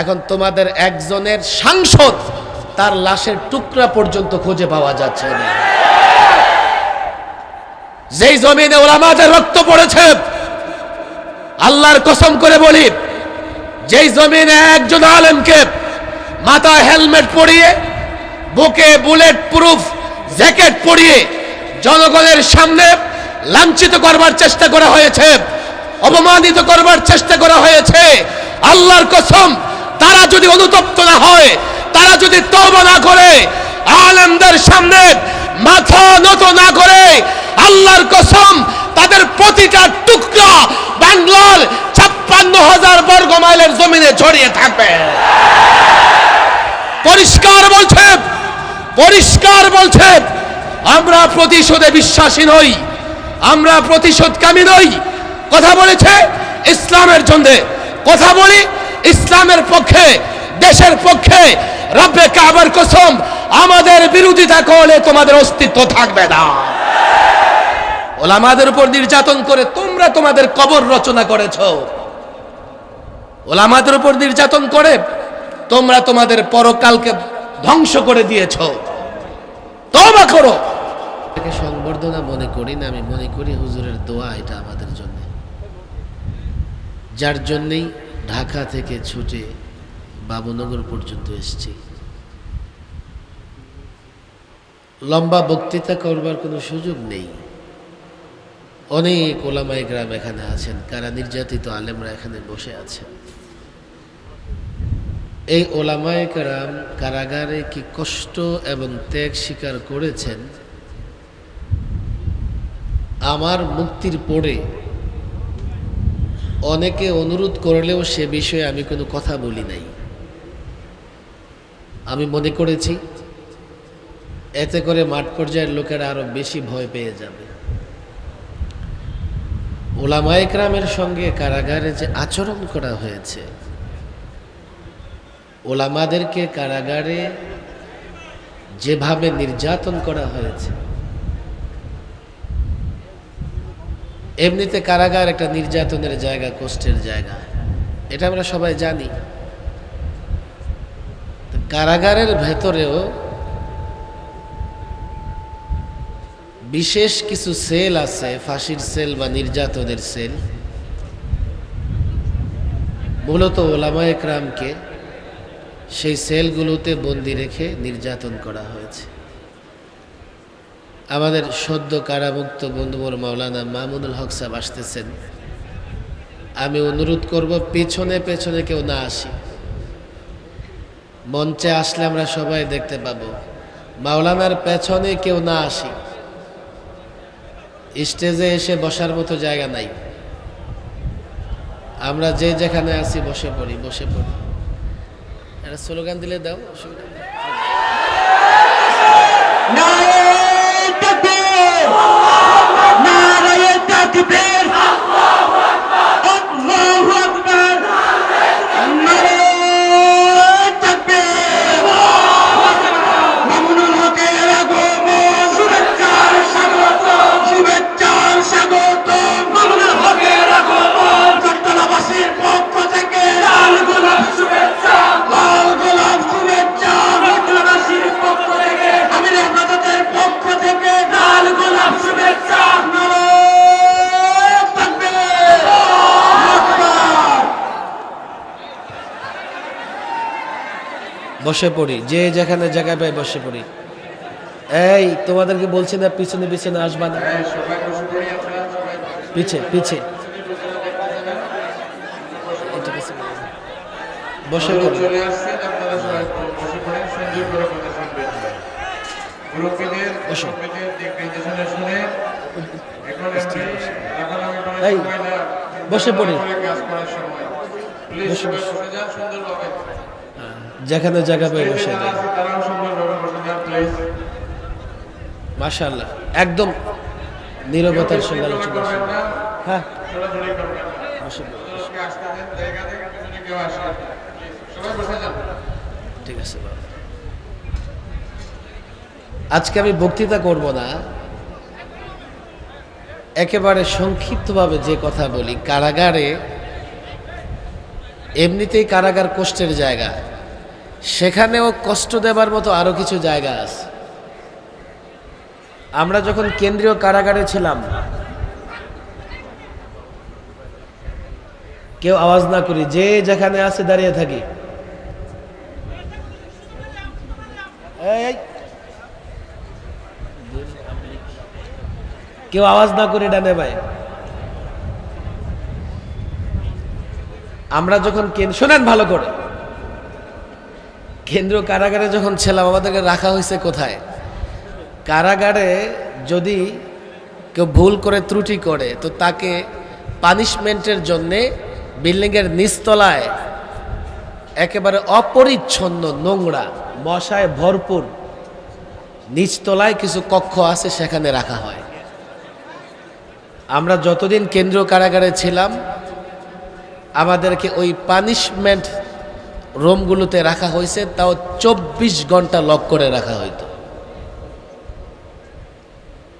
এখন তোমাদের একজনের সাংসদ, তার লাশের টুকরা পর্যন্ত খুঁজে পাওয়া যাচ্ছে না। যেই জমিনে ওলামাদের রক্ত পড়েছে, আল্লাহর কসম করে বলি, যেই জমিনে একজন আলেমকে মাথায় হেলমেট পরিয়ে, বুকে বুলেট প্রুফ জ্যাকেট পরিয়ে জনগণের সামনে লাঞ্ছিত করবার চেষ্টা করা হয়েছে, অপমানিত করবার চেষ্টা করা হয়েছে, আল্লাহর কসম তারা যদি অনুতপ্ত না হয়, তারা যদি তওবা না করে, আলেমদের সামনে মাথা নত না করে, আল্লাহর কসম, তাদের প্রতিটা টুকরা বাংলার ছাপ্পান্ন হাজার বর্গ মাইলের জমিনে ছড়িয়ে থাকবে। পরিষ্কার বলছে পরিষ্কার বলছে, আমরা প্রতিশোধে বিশ্বাসী নই, আমরা প্রতিশোধ প্রতিশোধকামী নই। কথা বলেছে ইসলামের জন্য। কথা বলি ইসলামের পক্ষে, দেশের পক্ষে, রব্বে কাবার কসম, আমাদের বিরোধিতা করলে তোমাদের অস্তিত্ব থাকবে না। ওলামাদের উপর নির্যাতন করে তোমরা তোমাদের কবর রচনা করেছ। ওলামাদের উপর নির্যাতন করে তোমরা তোমাদের পরকালকে ধ্বংস করে দিয়েছ। তবা করো। সংবর্ধনা মনে করি না, আমি মনে করি হুজুরের দোয়া এটা আমাদের জন্য। যার জন্যই ঢাকা থেকে ছুটে বাবুনগর পর্যন্ত এসেছি। লম্বা বক্তৃতা করবার কোনো সুযোগ নেই। অনেক ওলামাই গ্রাম এখানে আছেন, কারা নির্যাতিত আলেমরা এখানে বসে আছেন। এই ওলামায় কারাম কারাগারে কি কষ্ট এবং ত্যাগ স্বীকার করেছেন? আমার মুক্তির পরে অনেকে অনুরোধ করলেও সে বিষয়ে আমি কোনো কথা বলি নাই। আমি মনে করেছি, এতে করে মাঠ পর্যায়ের লোকেরা আরও বেশি ভয় পেয়ে যাবে। ওলামায়ে ক্রামের সঙ্গে কারাগারে যে আচরণ করা হয়েছে, ওলামাদেরকে কারাগারে যেভাবে নির্যাতন করা হয়েছে এমনিতে কারাগার একটা নির্যাতনের জায়গা, কষ্টের জায়গা। এটা আমরা সবাই জানি। কারাগারের ভেতরেও বিশেষ কিছু সেল আছে, ফাঁসির সেল বা নির্যাতনের সেল। মূলত ওলামা একরামকে সেই সেলগুলোতে বন্দি রেখে নির্যাতন করা হয়েছে। আমাদের সদ্য কারামুক্ত বন্ধুবর মাওলানা মামুনুল হক সাহেব আসতেছেন। আমি অনুরোধ করব, পেছনে পেছনে কেউ না আসি। মঞ্চে আসলে আমরা সবাই দেখতে পাবো। মাওলানার পেছনে কেউ না আসি। স্টেজে এসে বসার মতো জায়গা নাই। আমরা যে যেখানে আছি বসে পড়ি বসে পড়ি। একটা স্লোগান দিলে দাও, অসুবিধা বসে পড়ি, যে যেখানে জায়গায় পাই বসে পড়ি। এই, তোমাদেরকে বলছি না, পিছনে পিছনে আসবা না। পিছে পিছে। বসে বসে। বসে পড়ি। সুন্দরভাবে যেখানে জায়গা পাই বসে প্লিজ মাশাআল্লাহ। একদম নীরবতার সঙ্গে আলোচনা হ্যাঁ। ঠিক আছে আজকে আমি বক্তৃতা করব না। একেবারে সংক্ষিপ্তভাবে যে কথা বলি, কারাগারে এমনিতেই কারাগার কষ্টের জায়গা। সেখানেও কষ্ট দেবার মতো আরও কিছু জায়গা আছে। আমরা যখন কেন্দ্রীয় কারাগারে ছিলাম, কেউ আওয়াজ না করি, যে যেখানে আছে দাঁড়িয়ে থাকি। কেউ আওয়াজ না করে ডানে ভাই আমরা যখন কেন- শোনেন ভালো করে। কেন্দ্রীয় কারাগারে যখন ছিলাম আমাদেরকে রাখা হয়েছে কোথায়? কারাগারে যদি কেউ ভুল করে ত্রুটি করে, তো তাকে পানিশমেন্টের জন্যে বিল্ডিংয়ের নিচতলায় একেবারে অপরিচ্ছন্ন নোংরা, মশায় ভরপুর নিচতলায় কিছু কক্ষ আছে, সেখানে রাখা হয়। আমরা যতদিন কেন্দ্রীয় কারাগারে ছিলাম, আমাদেরকে ওই পানিশমেন্ট রুমগুলোতে রাখা হয়েছে, তাও চব্বিশ ঘণ্টা লক করে রাখা হইতো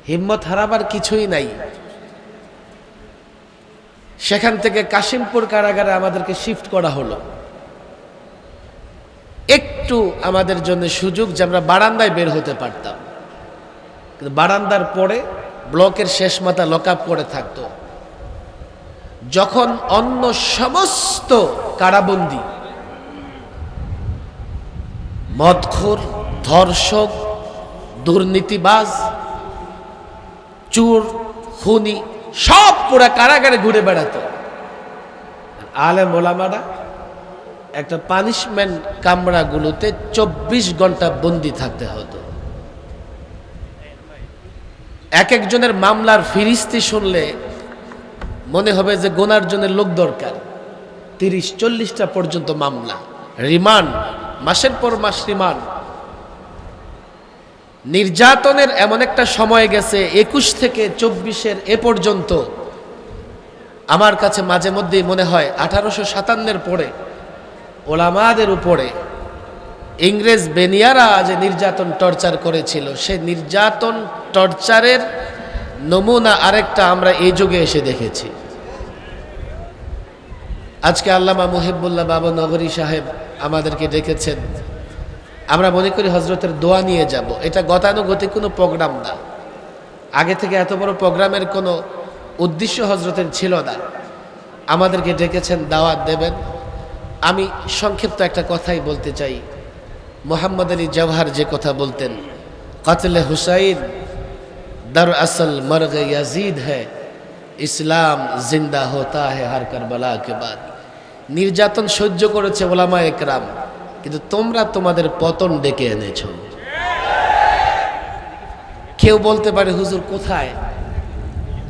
হিম্মত হারাবার কিছুই নাই। সেখান থেকে কাশিমপুর কারাগারে আমাদেরকে শিফট করা হলো। একটু আমাদের জন্য সুযোগ যে আমরা বারান্দায় বের হতে পারতাম। কিন্তু বারান্দার পরে ব্লকের শেষ মাথা লক আপ করে থাকতো। যখন অন্য সমস্ত কারাবন্দী মদখোর, ধর্ষক, দুর্নীতিবাজ, চুর, খুনি, সব পুরা কারাগারে ঘুরে বেড়াতো। আলে মোলামারা একটা পানিশমেন্ট কামরাগুলোতে চব্বিশ ঘণ্টা বন্দি থাকতে হতো। এক একজনের মামলার ফিরিস্তি শুনলে মনে হবে যে গোনার জন্য লোক দরকার। তিরিশ, চল্লিশটা পর্যন্ত মামলা। রিমান্ড মাসের পর মাস রিমান্ড নির্যাতনের এমন একটা সময় গেছে, একুশ থেকে চব্বিশের এ পর্যন্ত। আমার কাছে মাঝে মধ্যেই মনে হয়, আঠারোশো সাতান্নের পরে, ওলামাদের উপরে ইংরেজ বেনিয়ারা যে নির্যাতন টর্চার করেছিল, সে নির্যাতন টর্চারের নমুনা আরেকটা আমরা এই যুগে এসে দেখেছি। আজকে আল্লামা মুহিবুল্লাহ বাবু নগরী সাহেব আমাদেরকে ডেকেছেন। আমরা মনে করি হজরতের দোয়া নিয়ে যাব। এটা গতানুগতিক কোনো প্রোগ্রাম না। আগে থেকে এত বড় প্রোগ্রামের কোনো উদ্দেশ্য হজরতের ছিল না। আমাদেরকে ডেকেছেন, দাওয়াত দেবেন। আমি সংক্ষিপ্ত একটা কথাই বলতে চাই। মোহাম্মদ আলী জওহার যে কথা বলতেন, কাতলে হুসাইন, দর আসল মর্গ ইয়াজিদ হ্যাঁ ইসলাম জিন্দা হতা হ্যাঁ হার কারবালা কে বাদ। নির্যাতন সহ্য করেছে ওলামা একরাম, কিন্তু তোমরা তোমাদের পতন ডেকে এনেছ। কেউ বলতে পারে, হুজুর, কোথায়?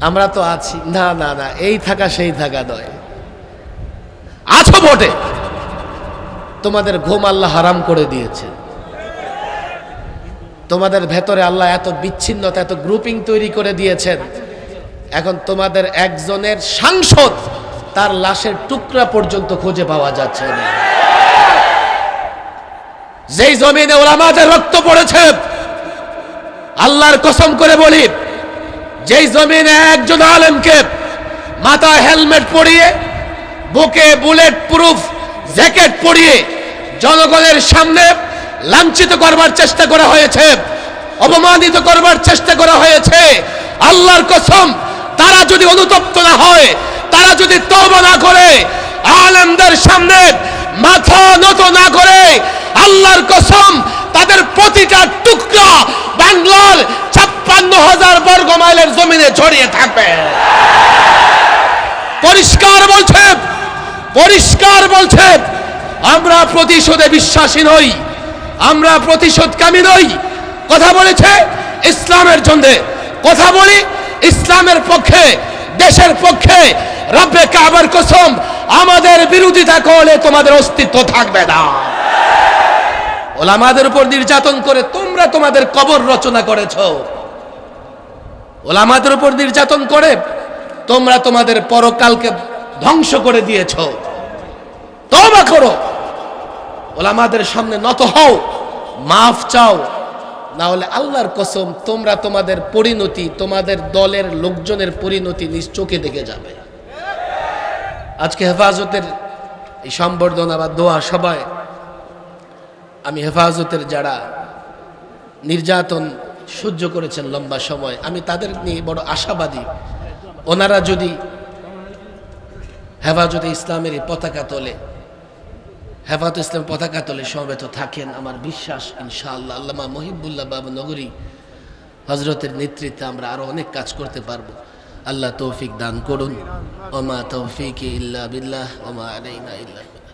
আমরা তো আছি। না না না, এই থাকা, সেই থাকা নয়। আছো বটে। তোমাদের ঘুম আল্লাহ হারাম করে দিয়েছে। তোমাদের ভেতরে আল্লাহ এত বিচ্ছিন্নতা, এত গ্রুপিং তৈরি করে দিয়েছেন। এখন তোমাদের একজনের সাংসদ তার লাশের টুকরা পর্যন্ত খুঁজে পাওয়া যাচ্ছে না। যেই জমিনে ওলামাদের রক্ত পড়েছে, আল্লাহর কসম করে বলি, যেই জমিনে একজন আলেমকে মাথায় হেলমেট পরিয়ে, বুকে বুলেট প্রুফ জ্যাকেট পরিয়ে জনগণের সামনে লাঞ্ছিত করবার চেষ্টা করা হয়েছে, অপমানিত করবার চেষ্টা করা হয়েছে, আল্লাহর কসম, তারা যদি অনুতপ্ত না হয় তারা যদি তওবা না করে, আলেমদের সামনে মাথা নত না করে, আল্লাহর কসম, তাদের প্রতিটা টুকরা বাংলার ছাপ্পান্ন হাজার বর্গ মাইলের জমিনে ছড়িয়ে থাকবে। পরিষ্কার বলছে পরিষ্কার বলছে, আমরা প্রতিশোধে বিশ্বাসী নই, আমরা প্রতিশোধকামী নই। কথা বলেছে ইসলামের জন্য। কথা বলি, ইসলামের পক্ষে, দেশের পক্ষে রব্বে কাবার কসম, আমাদের বিরোধিতা করলে তোমাদের অস্তিত্ব থাকবে না। ওলামাদের উপর নির্যাতন করে তোমরা তোমাদের কবর রচনা করেছ। ওলামাদের উপর নির্যাতন করে তোমরা তোমাদের পরকালকে ধ্বংস করে দিয়েছ। তবা করো। ওলামাদের সামনে নত হও, মাফ চাও না হলে আল্লাহর কসম তোমরা তোমাদের পরিণতি, তোমাদের দলের লোকজনের পরিণতি নিজ চোখে দেখে যাবে। আজকে হেফাজতের এই সম্বর্ধনা বা দোয়া সবাই আমি হেফাজতের যারা নির্যাতন সহ্য করেছেন লম্বা সময়, আমি তাদের নিয়ে বড় আশাবাদী। ওনারা যদি হেফাজতে ইসলামের এই পতাকা তোলে, হেফাজত ইসলাম পতাকা তোলে সমবেত থাকেন, আমার বিশ্বাস, ইনশাআল্লাহ, আল্লামা মহিবুল্লাহ বাবু নগরী হজরতের নেতৃত্বে আমরা আরও অনেক কাজ করতে পারব। আল্লাহ তৌফিক দান করুন। ওমা তৌফিক ইল্লা বিল্লাহ ওমা আলাইনা ইল্লা